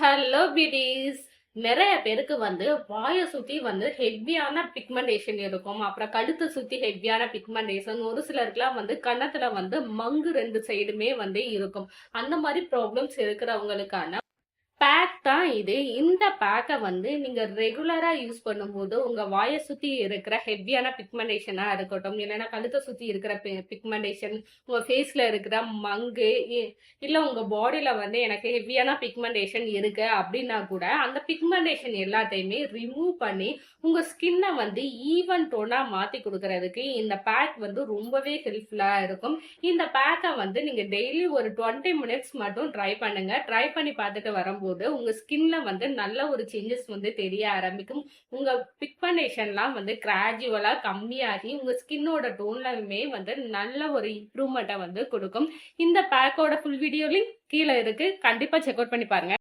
Hello பிடிஸ் நிறைய பேருக்கு வந்து வாயை சுத்தி வந்து ஹெவியான பிக்மெண்டேஷன் இருக்கும். அப்புறம் கழுத்தை சுத்தி ஹெவியான பிக்மெண்டேஷன் ஒரு சிலருக்குலாம் வந்து கன்னத்துல வந்து மங்கு ரெண்டு சைடுமே வந்து இருக்கும். அந்த மாதிரி ப்ராப்ளம்ஸ் இருக்கிறவங்களுக்கான பேக் தான் இது. இந்த பேக்கை வந்து நீங்க ரெகுலரா யூஸ் பண்ணும்போது உங்க வாயை சுத்தி இருக்கிற ஹெவியான பிக்மெண்டேஷனா இருக்கட்டும் இல்லைன்னா கழுத்தை சுத்தி இருக்கிற பிக்மெண்டேஷன் உங்க ஃபேஸ்ல இருக்கிற மங்கு இ- இல்ல உங்க பாடியில வந்து எனக்கு ஹெவியான பிக்மெண்டேஷன் இருக்கு அப்படின்னா கூட அந்த பிக்மெண்டேஷன் எல்லாத்தையுமே ரிமூவ் பண்ணி உங்க ஸ்கின்னை வந்து ஈவன் டோனா மாத்தி கொடுக்கறதுக்கு இந்த பேக் வந்து ரொம்பவே ஹெல்ப்ஃபுல்லா இருக்கும். இந்த பேக்கை வந்து நீங்க டெய்லி ஒரு டுவெண்ட்டி மினிட்ஸ் மட்டும் ட்ரை பண்ணுங்க. ட்ரை பண்ணி பார்த்துட்டு வரும்போது உங்க ஸ்கின்ல வந்து நல்ல ஒரு சேஞ்சஸ் வந்து தெரிய ஆரம்பிக்கும். உங்க பிக்பனேஷன்லாம் வந்து கிராஜுவலா கம்மியாகி உங்க ஸ்கின்னோட டோன்லயுமே வந்து நல்ல ஒரு இம்ப்ரூவ்மெண்ட்டை வந்து கொடுக்கும். இந்த பேக்கோட ஃபுல் வீடியோ லிங்க் கீழே இருக்கு. கண்டிப்பா செக் அவுட் பண்ணி பாருங்க.